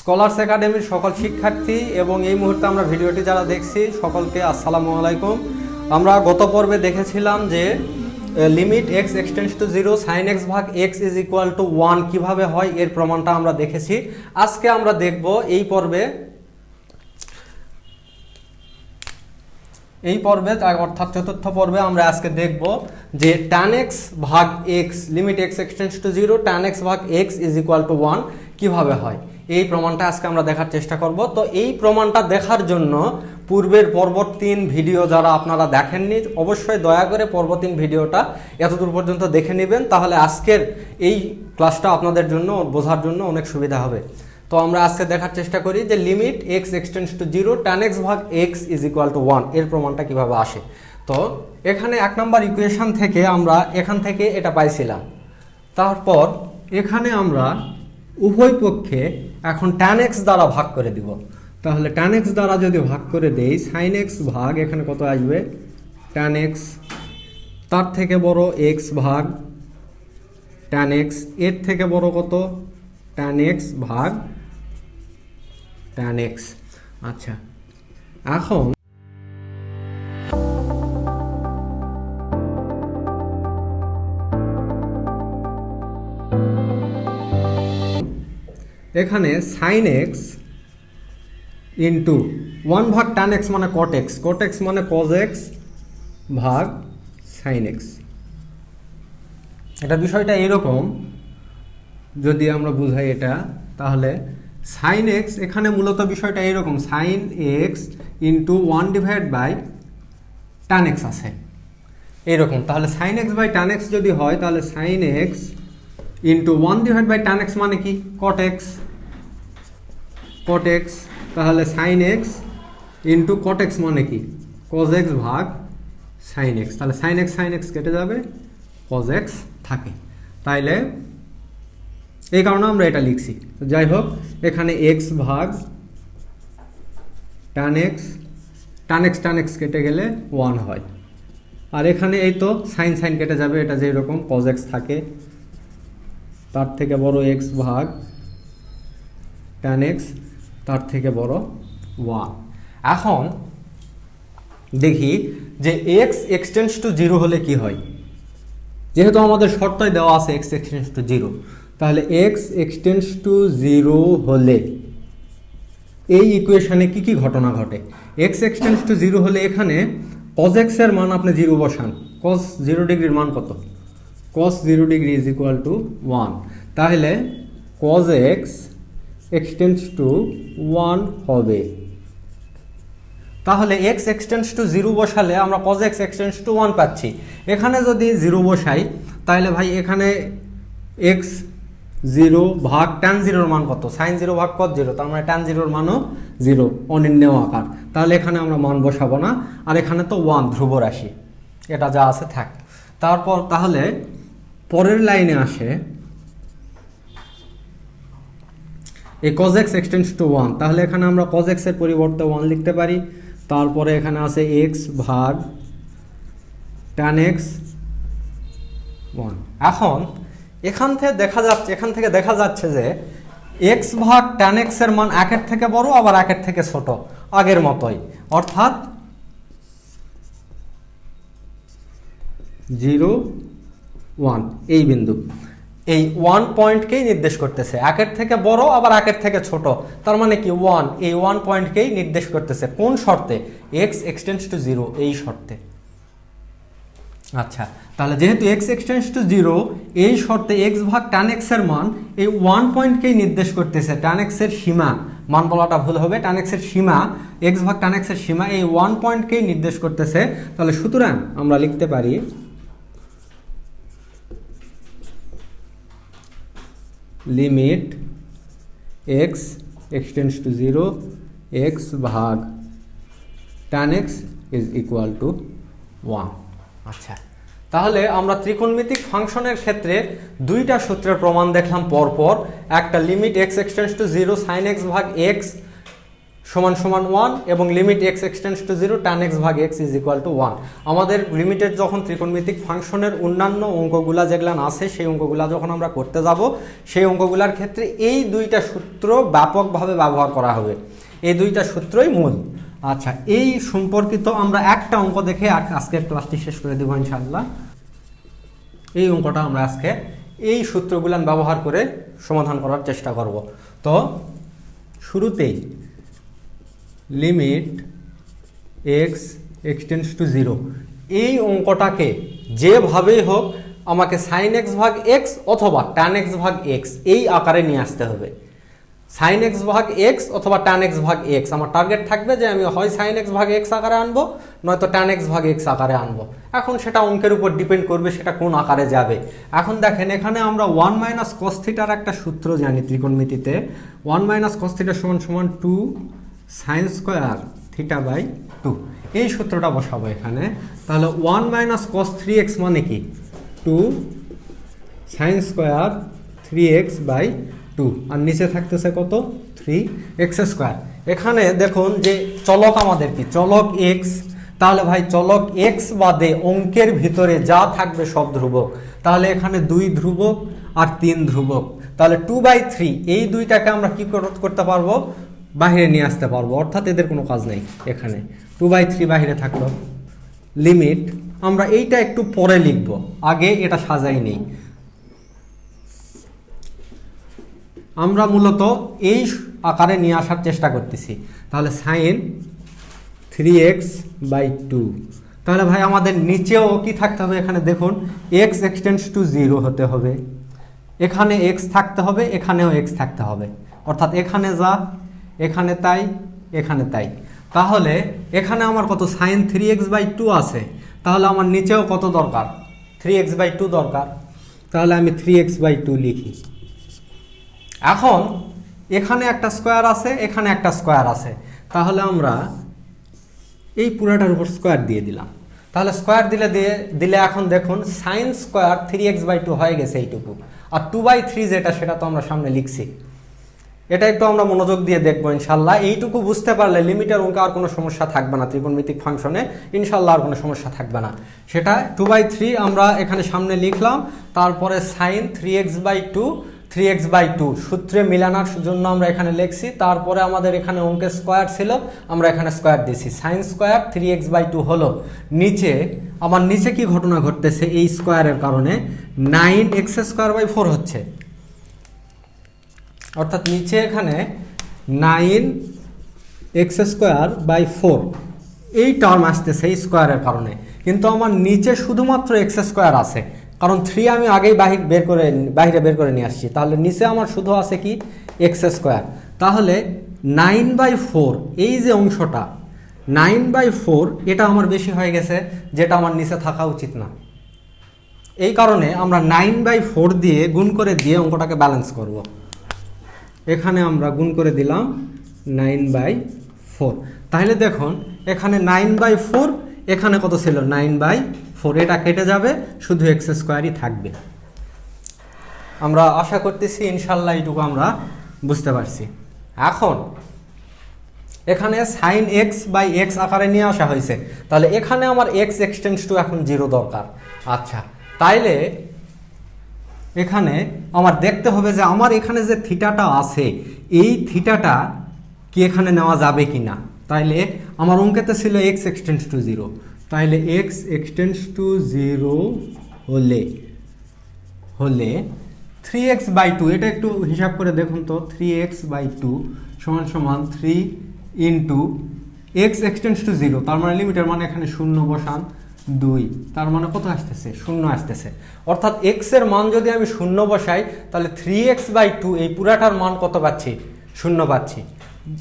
Scholars একাডেমির সকল শিক্ষার্থী এবং এই মুহূর্তে আমরা ভিডিওটি যারা দেখছি, সকলকে আসসালামু আলাইকুম। আমরা গত পর্বে দেখেছিলাম যে limit x x tends to zero sine x ভাগ x is equal to one কীভাবে হয়, এর প্রমাণটা আমরা দেখেছি। আজকে আমরা দেখব এই পর্বে এই পর্বে অর্থাৎ চতুর্থ পর্বে আমরা আজকে দেখব যে ট্যান এক্স ভাগ x limit x x tends to zero tan x ভাগ x is equal to one কীভাবে হয়। এই প্রমাণটা আজকে আমরা দেখার চেষ্টা করব। তো এই প্রমাণটা দেখার জন্য পূর্বের পর্ব তিন ভিডিও যারা আপনারা দেখেননি, অবশ্যই দয়া করে পর্ব তিন ভিডিওটা এতদূর পর্যন্ত দেখে নেবেন। তাহলে আজকের এই ক্লাসটা আপনাদের জন্য, বোঝার জন্য অনেক সুবিধা হবে। তো আমরা আজকে দেখার চেষ্টা করি যে limit x extends to zero tan x ভাগ এক্স ইজ ইকুয়াল টু ওয়ানের প্রমাণটা কীভাবে আসে। তো এখানে এক নম্বর ইকুয়েশন থেকে আমরা এখান থেকে এটা পাইছিলাম। তারপর এখানে আমরা উভয় পক্ষে এখন ট্যান এক্স দ্বারা ভাগ করে দিব। তাহলে ট্যান এক্স দ্বারা যদি ভাগ করে দেই সাইন এক্স ভাগ এখানে কত আসবে? ট্যান এক্স তার থেকে বড় এক্স ভাগ ট্যান এক্সের থেকে বড় কত? ট্যান এক্স ভাগ ট্যান এক্স আচ্ছা এখন এখানে সাইন এক্স ইন্টু ওয়ান ভাগ ট্যান এক্স মানে কট এক্স কট এক্স মানে কজ এক্স ভাগ সাইন এক্স এটা বিষয়টা এরকম, যদি আমরা বুঝাই এটা, তাহলে সাইন এক্স এখানে মূলত বিষয়টা এরকম sine x into one divide by tan x আছে। এইরকম তাহলে sine x by tan x যদি হয়, তাহলে sine x into one divide by tan x মানে কি? কট এক্স কট এক্স তাহলে sine x into cot x মানে কি? কজ এক্স ভাগ সাইন এক্স তাহলে সাইন এক্স সাইন এক্স কেটে যাবে কজ এক্স থাকে। তাইলে এই কারণে আমরা এটা লিখছি। যাই হোক, এখানে এক্স ভাগ টান এক্স টান এক্স টান এক্স কেটে গেলে ওয়ান হয়। আর এখানে এই তো সাইন সাইন কেটে যাবে, এটা যেরকম কজ এক্স থাকে। তার থেকে বড় এক্স ভাগ ট্যান এক্স তার থেকে বড় ওয়ান এখন দেখি যে এক্স এক্সটেন্স টু জিরো হলে কি হয়? যেহেতু আমাদের শর্তই দেওয়া আছে এক্স এক্সটেন্স টু জিরো তাহলে এক্স এক্সটেন্স টু জিরো হলে এই ইকুয়েশনে কি কি ঘটনা ঘটে? এক্স এক্সটেন্স টু জিরো হলে এখানে কজ এক্সের মান আপনি জিরো বসান। কস জিরো ডিগ্রির মান কত? Cos zero degree is equal to one তাহলে cos x extends to one হবে। তাহলে এক্স এক্সটেন্স টু জিরো বসালে আমরা cos x extends to one পাচ্ছি। এখানে যদি জিরো বসাই, তাহলে ভাই এখানে এক্স জিরো ভাগ ট্যান জিরোর মান কত? সাইন জিরো ভাগ কত জিরো তার মানে ট্যান জিরোর মানও জিরো অনির্ণেয় আকার। তাহলে এখানে আমরা মান বসাবো না। আর এখানে তো ওয়ান ধ্রুব রাশি। এটা যা আছে থাক। তারপর তাহলে পরের লাইনে আসে এই কজেক্স এক্সটেন্স টু ওয়ান তাহলে এখানে আমরা কজেক্সের পরিবর্তে ওয়ান লিখতে পারি। তারপরে এখানে আছে এক্স ভাগ ট্যান এক্স ওয়ান এখন এখান থেকে দেখা যাচ্ছে, এখান থেকে দেখা যাচ্ছে যে এক্স ভাগ ট্যান এক্সের মান একের থেকে বড়, আবার একের থেকে ছোট, আগের মতোই। অর্থাৎ জিরো ওয়ান, এই বিন্দু। এই ওয়ান পয়েন্টকেই নির্দেশ করতেছে। একের থেকে বড়, আবার একের থেকে ছোট। তার মানে কি? ওয়ান, এই ওয়ান পয়েন্টকেই নির্দেশ করতেছে। কোন শর্তে? এক্স এক্সটেন্স টু জিরো এই শর্তে। আচ্ছা তাহলে যেহেতু এক্স এক্সটেন্স টু জিরো এই শর্তে এক্স ভাগ টান এক্সের মান, এই ওয়ান পয়েন্টকেই নির্দেশ করতেছে টান এক্সের সীমা। মান বলাটা ভুল হবে টান এক্সের সীমা এক্স ভাগ টান এক্সের সীমা, এই ওয়ান পয়েন্টকেই নির্দেশ করতেছে। তাহলে সুতরাং আমরা লিখতে পারি limit x extends to zero x ভাগ tan x is equal to one আচ্ছা তাহলে আমরা ত্রিকোণমিতিক ফাংশনের ক্ষেত্রে দুইটা সূত্রের প্রমাণ দেখলাম পরপর। একটা limit x extends to zero sine x ভাগ এক্স সমান সমান ওয়ান এবং limit x extends to zero tan x ভাগ x is equal to one আমাদের লিমিটেড যখন ত্রিকোণমিতিক ফাংশনের অন্যান্য অঙ্কগুলা যেগুলো আছে, সেই অঙ্কগুলা যখন আমরা করতে যাব, সেই অঙ্কগুলার ক্ষেত্রে এই দুইটা সূত্র ব্যাপকভাবে ব্যবহার করা হবে। এই দুইটা সূত্রই মূল। আচ্ছা এই সম্পর্কিত আমরা একটা অঙ্ক দেখে আজকের ক্লাসটি শেষ করে দেবো ইনশাল্লাহ এই অঙ্কটা আমরা আজকে এই সূত্রগুলান ব্যবহার করে সমাধান করার চেষ্টা করব। তো, শুরুতেই limit x extends to zero এই অঙ্কটাকে যেভাবেই হোক, আমাকে সাইন এক্স ভাগ এক্স অথবা ট্যান এক্স ভাগ এক্স এই আকারে নিয়ে আসতে হবে। সাইন এক্স ভাগ এক্স অথবা ট্যান এক্স ভাগ এক্স আমার টার্গেট থাকবে যে আমি হয় সাইন এক্স ভাগ এক্স আকারে আনব, নয়তো ট্যান এক্স ভাগ এক্স আকারে আনব। এখন সেটা অঙ্কের উপর ডিপেন্ড করবে সেটা কোন আকারে যাবে। এখন দেখেন, এখানে আমরা ওয়ান মাইনাস কস্থিটার একটা সূত্র জানি ত্রিকোণমিতিতে। ওয়ান মাইনাস কস্থিটা সমান সমান two sine square theta by two এই সূত্রটা বসাবো এখানে। তাহলে one minus cos three x মানে কি? Two sine square three x by two আর নিচে থাকতেছে কত? থ্রি এক্স স্কোয়ার এখানে দেখুন যে চলক আমাদের কি? চলক এক্স তাহলে ভাই চলক এক্স বাদে অঙ্কের ভিতরে যা থাকবে সব ধ্রুবক। তাহলে এখানে দুই ধ্রুবক আর তিন ধ্রুবক। তাহলে টু বাই থ্রি এই দুইটাকে আমরা কি কর- করতে পারব? বাইরে নিয়ে আসতে পারব। অর্থাৎ এদের কোনো কাজ নেই এখানে। টু বাই থ্রি বাইরে থাকল। লিমিট আমরা এইটা একটু পরে লিখব। আগে এটা সাজাই নেই। আমরা মূলত এই আকারে নিয়ে আসার চেষ্টা করতেছি। তাহলে sine three x by two তাহলে ভাই আমাদের নিচেও কি থাকতে হবে? এখানে দেখুন এক্স এক্সটেন্স টু জিরো হতে হবে। এখানে এক্স থাকতে হবে, এখানেও এক্স থাকতে হবে। অর্থাৎ এখানে যা এখানে তাই এখানে তাই। তাহলে এখানে আমার কত sine three x by two আছে। তাহলে আমার নিচেও কত দরকার? থ্রি এক্স বাই টু দরকার। তাহলে আমি থ্রি এক্স বাই টু লিখি। এখন এখানে একটা স্কোয়ার আছে, এখানে একটা স্কোয়ার আছে। তাহলে আমরা এই পুরাটার উপর স্কোয়ার দিয়ে দিলাম। তাহলে স্কোয়ার দিলে দিয়ে, দিলে এখন দেখুন sine square three x by two হয়ে গেছে এইটুকু। আর টু বাই থ্রি যেটা, সেটা তো আমরা সামনে লিখছি। এটা একটু আমরা মনোযোগ দিয়ে দেখব ইনশাল্লাহ। এইটুকু বুঝতে পারলে লিমিটের অঙ্কে আর কোনো সমস্যা থাকবে না ত্রিকোণমিতিক ফাংশনে ইনশাল্লাহ আর কোনো সমস্যা থাকবে না। সেটা টু বাই থ্রি আমরা এখানে সামনে লিখলাম। তারপরে sine three x by two three x by two সূত্রে মিলানোর জন্য আমরা এখানে লিখছি। তারপরে আমাদের এখানে অঙ্কের স্কোয়ার ছিল, আমরা এখানে স্কোয়ার দিছি sine square three x by two হলো নিচে। আমার নিচে কি ঘটনা ঘটতেছে? এই স্কোয়ারের কারণে। Nine x square by four হচ্ছে। অর্থাৎ নিচে এখানে nine x square by four. এই টার্ম আসতেছে এই স্কোয়ারের কারণে। কিন্তু আমার নিচে শুধুমাত্র এক্স স্কোয়ার আছে। কারণ থ্রি আমি আগেই বাহির বের করে বাইরে বের করে নিয়ে আসছি। তাহলে নিচে আমার শুধু আছে কি? X square. তাহলে নাইন বাই ফোর, এই যে অংশটা, নাইন বাই ফোর, এটা আমার বেশি হয়ে গেছে, যেটা আমার নিচে থাকা উচিত না। এই কারণে আমরা নাইন বাই ফোর দিয়ে গুণ করে দিয়ে অঙ্কটাকে ব্যালেন্স করব। এখানে আমরা গুণ করে দিলাম নাইন বাই ফোর। তাহলে দেখুন, এখানে নাইন বাই ফোর, এখানে কত ছিল? Nine by four. এটা কেটে যাবে, শুধু এক্স স্কোয়ারই থাকবে। আমরা আশা করতেছি ইনশাল্লাহ এইটুকু আমরা বুঝতে পারছি। এখন, এখানে সাইন এক্স বাই এক্স আকারে নিয়ে আসা হয়েছে। তাহলে এখানে আমার এক্স এক্সটেন্স টু এখন জিরো দরকার। আচ্ছা তাইলে এখানে আমার দেখতে হবে যে আমার এখানে যে থিটাটা আছে, এই থিটাটা কি এখানে নেওয়া যাবে কি না তাইলে আমার অঙ্কেতে ছিল x x tends to zero তাইলে x x tends to zero হলে হলে থ্রি এক্স বাই টু এটা একটু হিসাব করে দেখুন তো থ্রি এক্স বাই টু সমান সমান three into x extends to zero তার মানে লিমিটের মানে এখানে শূন্য বসান। দুই। তার মানে কত আসতেছে? শূন্য আসতেছে। অর্থাৎ এক্সের মান যদি আমি শূন্য বসাই, তাহলে থ্রি এক্স বাই টু এই পুরাটার মান কত পাচ্ছি? শূন্য পাচ্ছি।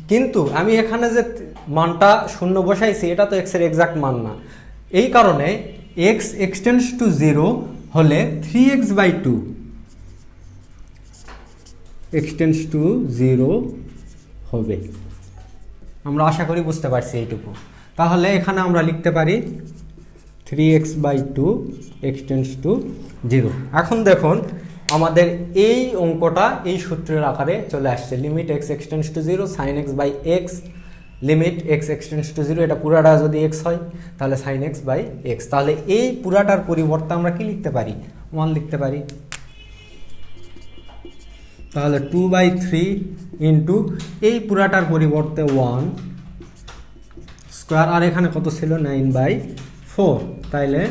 কিন্তু আমি এখানে যে মানটা শূন্য বসাইছি, এটা তো এক্সের এক্সাক্ট মান না। এই কারণে এক্স এক্সটেন্স টু জিরো হলে three x by two extends to zero হবে। আমরা আশা করি বুঝতে পারছি এইটুকু। তাহলে এখানে আমরা লিখতে পারি three x by two extends to zero এখন দেখুন, আমাদের এই অঙ্কটা এই সূত্রের আকারে চলে আসছে। Limit x extends to zero sine x by x limit x extends to zero এটা পুরাটা যদি এক্স হয়, তাহলে সাইন এক্স বাই এক্স তাহলে এই পুরাটার পরিবর্তে আমরা কি লিখতে পারি? ওয়ান লিখতে পারি। তাহলে টু বাই থ্রি ইন্টু এই পুরাটার পরিবর্তে ওয়ান স্কোয়ার আর এখানে কত ছিল? নাইন বাই ফোর তাইলে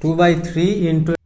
টু বাই থ্রি ইন্টু